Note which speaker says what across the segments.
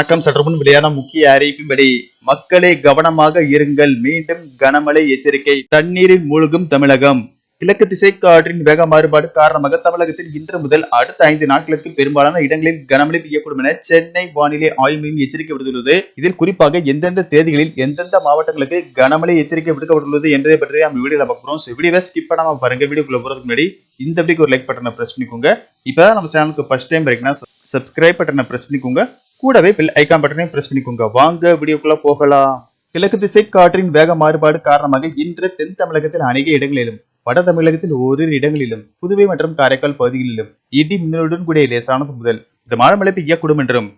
Speaker 1: வணக்கம் முன் வெளியான முக்கிய அறிவிப்பின்படி மக்களே கவனமாக இருங்கள் மீண்டும் கனமழை எச்சரிக்கை தண்ணீரில் மூழ்கும் தமிழகம் கிழக்கு திசை காற்றின் வேக மாறுபாடு காரணமாக தமிழகத்தில் இன்று முதல் அடுத்த ஐந்து நாட்களுக்கு பெரும்பாலான இடங்களில் கனமழை பெய்யக்கூடும் என சென்னை வானிலை ஆய்வு மையம் எச்சரிக்கை விடுத்துள்ளது இதில் குறிப்பாக எந்தெந்த தேதிகளில் எந்தெந்த மாவட்டங்களுக்கு கனமழை எச்சரிக்கை விடுக்கப்பட்டுள்ளது என்பதை பற்றி நம்ம வீடியோல பார்க்குறோம் வீடியோ வீடியோவை ஸ்கிப் பண்ணாம பாருங்க வீடியோக்குள்ள போறதுக்கு முன்னாடி இந்த வீடியோக்கு ஒரு லைக் பட்டனை பிரஸ் பண்ணிக்கோங்க இப்பதான் நம்ம சேனலுக்கு ஃபர்ஸ்ட் டைம் இருக்குன்னா சப்ஸ்கிரைப் பட்டனை பிரஸ் பண்ணிக்கோங்க கூடவே பில் ஐக்கான் பட்டனையும் பிரஸ் பண்ணிக்கோங்க வாங்க வீடியோக்குள்ள போகலாம் கிழக்கு திசை காற்றின் வேக மாறுபாடு காரணமாக இன்று தென் தமிழகத்தில் அநேக இடங்களிலும் வட தமிழகத்தில் ஓரிரு இடங்களிலும் புதுவை மற்றும் காரைக்கால் பகுதிகளிலும் இடி மின்னலுடன் கூடிய லேசானது முதல் இந்த மழை பெய்யக்கூடும் என்றும்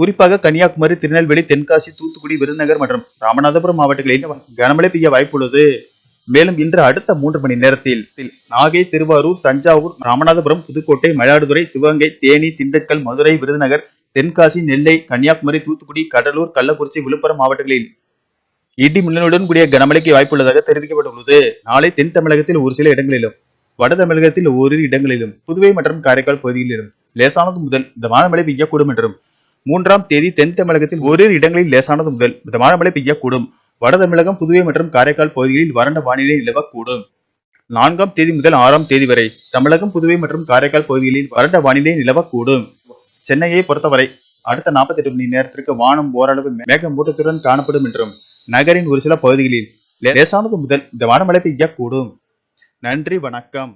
Speaker 1: குறிப்பாக கன்னியாகுமரி திருநெல்வேலி தென்காசி தூத்துக்குடி விருதுநகர் மற்றும் ராமநாதபுரம் மாவட்டங்களில் கனமழை பெய்ய வாய்ப்புள்ளது மேலும் இன்று அடுத்த மூன்று மணி நேரத்தில் நாகை திருவாரூர் தஞ்சாவூர் ராமநாதபுரம் புதுக்கோட்டை மயிலாடுதுறை சிவகங்கை தேனி திண்டுக்கல் மதுரை விருதுநகர் தென்காசி நெல்லை கன்னியாகுமரி தூத்துக்குடி கடலூர் கள்ளக்குறிச்சி விழுப்புரம் மாவட்டங்களில் இடி மின்னலுடன் கூடிய கனமழைக்கு வாய்ப்புள்ளதாக தெரிவிக்கப்பட்டுள்ளது நாளை தென் தமிழகத்தில் ஒரு சில இடங்களிலும் வட தமிழகத்தில் ஓரிரு இடங்களிலும் புதுவை மற்றும் காரைக்கால் பகுதிகளிலும் லேசானது முதல் மிதமான மழை பெய்யக்கூடும் என்றும் மூன்றாம் தேதி தென் தமிழகத்தில் ஓரிரு இடங்களில் லேசானது முதல் மிதமான மழை பெய்யக்கூடும் வட தமிழகம் புதுவை மற்றும் காரைக்கால் பகுதிகளில் வறண்ட வானிலை நிலவக்கூடும் நான்காம் தேதி முதல் ஆறாம் தேதி வரை தமிழகம் புதுவை மற்றும் காரைக்கால் பகுதிகளில் வறண்ட வானிலை நிலவக்கூடும் சென்னையை பொறுத்தவரை அடுத்த நாற்பத்தி எட்டு மணி நேரத்திற்கு வானம் ஓரளவு மேகமூட்டத்துடன் காணப்படும் என்றும் நகரின் ஒரு சில பகுதிகளில் லேசானது முதல் இந்த வானமழை பெய்யக்கூடும் நன்றி வணக்கம்